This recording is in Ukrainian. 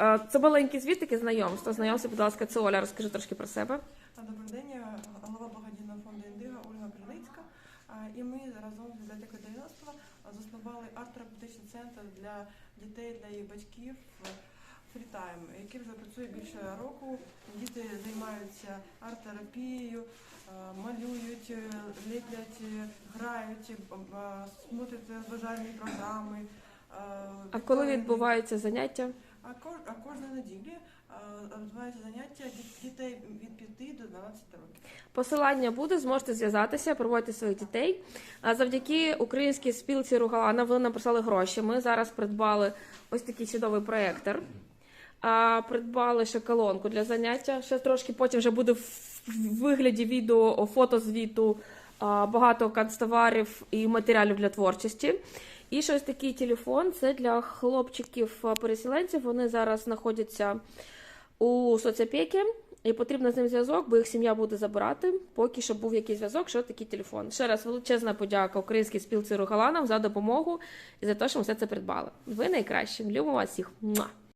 Е, Це маленький звіт, таке знайомство. Знайомся, будь ласка, це Оля. Розкажи трошки про себе. Добрий день, я голова благодійного фонду Індига Ольга Криницька. І ми разом з бібліотекою Дев'яностого заснували арт-терапевтичний центр для дітей, для їх батьків Фрітайм, який вже працює більше року. Діти займаються арт-терапією, малюють, е, ліплять, е, грають, смотрять розважальні програми. А коли відбуваються заняття? А, ко- а кожної неділі відбуваються заняття діт- дітей від 5 до 12 років. Посилання буде, зможете зв'язатися, проводити своїх дітей. А завдяки українській спілці Ругалана вони нам прислали гроші. Ми зараз придбали ось такий чудовий проєктор. А, придбали ще колонку для заняття. Ще трошки потім вже буде в вигляді відео, фотозвіту, а, багато канцтоварів і матеріалів для творчості. І ще ось такий телефон. Це для хлопчиків-переселенців. Вони зараз знаходяться у соцопеки. І потрібно з ним зв'язок, бо їх сім'я буде забирати. Поки що був якийсь зв'язок, що такий телефон. Ще раз величезна подяка українській спілці Ругаланам за допомогу і за те, що ми все це придбали. Ви найкращі. Любимо вас всіх.